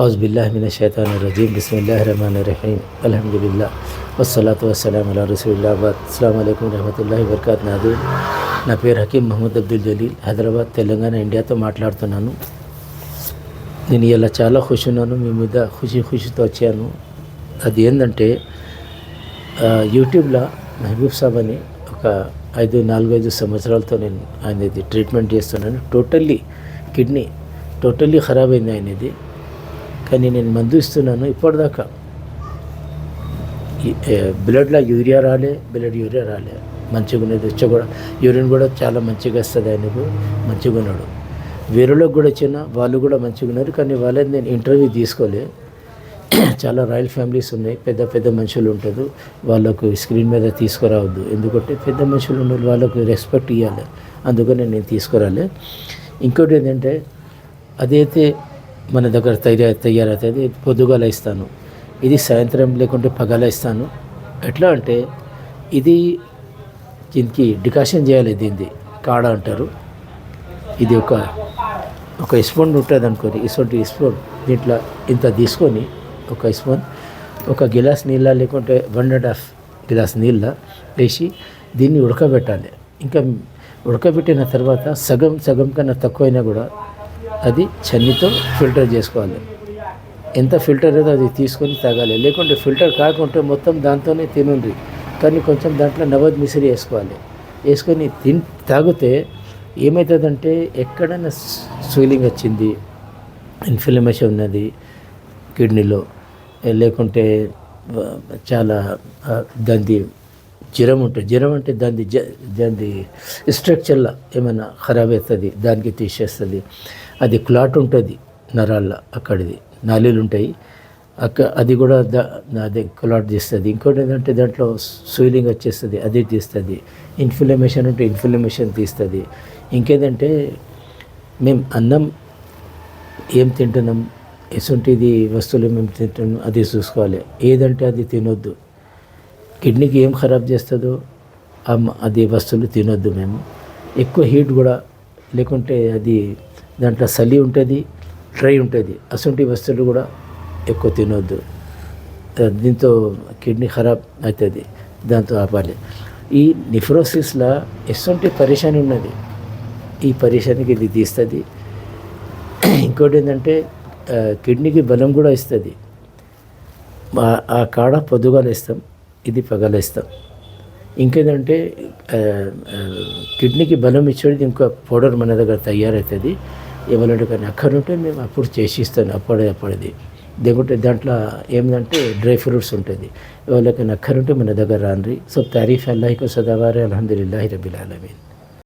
ఔజ్బిల్లాహమిన షైతాన్ రజీం బిస్మిల్లాహ్ రహమాన్ రహీం అల్హమ్దుల్లా వసలాత్ వసలాం అలా రసూల్లాబాద్ అస్సలం అయికం రహమతుల్లాహి వర్కాత్ నాదు నా పేరు హకీం మహమ్మద్ అబ్దుల్ జలీల్. హైదరాబాద్ తెలంగాణ ఇండియాతో మాట్లాడుతున్నాను. నేను ఇలా చాలా ఖుషి ఉన్నాను. మీ మీద ఖుషి ఖుషితో వచ్చాను. అది ఏంటంటే యూట్యూబ్లో మహబూబ్ సాబ్ అని ఒక ఐదు నాలుగైదు సంవత్సరాలతో నేను ఆయనది ట్రీట్మెంట్ చేస్తున్నాను. టోటల్లీ కిడ్నీ టోటల్లీ ఖరాబ్ అయింది ఆయనది. కానీ నేను మందు ఇస్తున్నాను. ఇప్పటిదాకా బ్లడ్లో యూరియా రాలే బ్లడ్ యూరియా రాలే. మంచిగా ఉన్నది. వచ్చి కూడా యూరిన్ కూడా చాలా మంచిగా వస్తుంది ఆయనకు. మంచిగా ఉన్నాడు. వేరేలోకి కూడా వచ్చిన వాళ్ళు కూడా మంచిగా ఉన్నారు. కానీ వాళ్ళని నేను ఇంటర్వ్యూ తీసుకోలే. చాలా రాయల్ ఫ్యామిలీస్ ఉన్నాయి. పెద్ద పెద్ద మనుషులు ఉంటారు. వాళ్ళకు స్క్రీన్ మీద తీసుకురావద్దు. ఎందుకంటే పెద్ద మనుషులు ఉన్న వాళ్ళకు రెస్పెక్ట్ ఇవ్వాలి అందుకని నేను తీసుకురాలే. ఇంకోటి ఏంటంటే అదైతే మన దగ్గర తయారు తయారవుతుంది పొద్దుగాల ఇస్తాను. ఇది సాయంత్రం లేకుంటే పగల ఇస్తాను. ఎట్లా అంటే ఇది దీనికి డికాషన్ చేయాలి దీనిది కాడ అంటారు. ఇది ఒక ఒక స్పూన్ ఉంటుంది అనుకోని ఇటువంటి స్పూన్ దీంట్లో ఇంత తీసుకొని ఒక స్పూన్ ఒక గిలాస్ నీళ్ళ లేకుంటే వన్ అండ్ హాఫ్ గిలాస్ నీళ్ళ వేసి దీన్ని ఉడకబెట్టాలి. ఇంకా ఉడకబెట్టిన తర్వాత సగం సగం కన్నా తక్కువైనా కూడా అది చన్నీతో ఫిల్టర్ చేసుకోవాలి. ఎంత ఫిల్టర్ ఏదో అది తీసుకొని తాగాలి. లేకుంటే ఫిల్టర్ కాకుంటే మొత్తం దాంతోనే తినుంది కానీ కొంచెం దాంట్లో నవద్ మిసిరి వేసుకోవాలి. వేసుకొని తిన్ తాగితే ఏమవుతుందంటే ఎక్కడైనా స్వీలింగ్ వచ్చింది ఇన్ఫ్లమేషన్ ఉన్నది కిడ్నీలో లేకుంటే చాలా దాని దాన్ని జ్వరం ఉంటుంది జ్వరం అంటే దాన్ని జ స్ట్రక్చర్లో ఏమైనా ఖరాబ్ అవుతుంది దానికి తీసేస్తుంది. అది క్లాట్ ఉంటుంది నరాల్లో అక్కడిది నాలీలు ఉంటాయి అక్క అది కూడా దా అదే క్లాట్ తీస్తుంది ఇంకోటి ఏంటంటే దాంట్లో స్వీలింగ్ వచ్చేస్తుంది అది తీస్తుంది. ఇన్ఫ్లమేషన్ ఉంటే ఇన్ఫ్లమేషన్ తీస్తుంది. ఇంకేంటంటే మేము అన్నం ఏం తింటున్నాం ఎసుంటిది వస్తువులు మేము తింటున్నాం అది చూసుకోవాలి. ఏదంటే అది తినొద్దు. కిడ్నీకి ఏం ఖరాబ్ చేస్తుందో అది వస్తువులు తినొద్దు మేము. ఎక్కువ హీట్ కూడా లేకుంటే అది దాంట్లో చలి ఉంటుంది డ్రై ఉంటుంది. అసంటి వస్తువులు కూడా ఎక్కువ తినొద్దు. దీంతో కిడ్నీ ఖరాబ్ అవుతుంది. దాంతో ఆపాలి. ఈ నిఫ్రోసిస్లో ఎసంటి పరేషాని ఉన్నది. ఈ పరేషానికి ఇది తీస్తుంది. ఇంకోటి ఏంటంటే కిడ్నీకి బలం కూడా ఇస్తుంది. ఆ- కాడ పొద్దుగాలేస్తాం ఇది పగలేస్తాం ఇంకేంటంటే కిడ్నీకి బలం ఇచ్చేది ఇంకో పౌడర్ మన దగ్గర తయారవుతుంది. ఇవ్వలేడు కానీ అక్కడ ఉంటే మేము అప్పుడు చేసి ఇస్తాను అప్పుడే అప్పుడది. లేకుంటే దాంట్లో ఏంటంటే డ్రై ఫ్రూట్స్ ఉంటుంది. ఎవరికైనా అక్కరుంటే మన దగ్గర రాన్రి సో తారీఫ్ అల్లాహికు సదావారే అలహదుల్లాహి రబిల్ ఆలమీన్.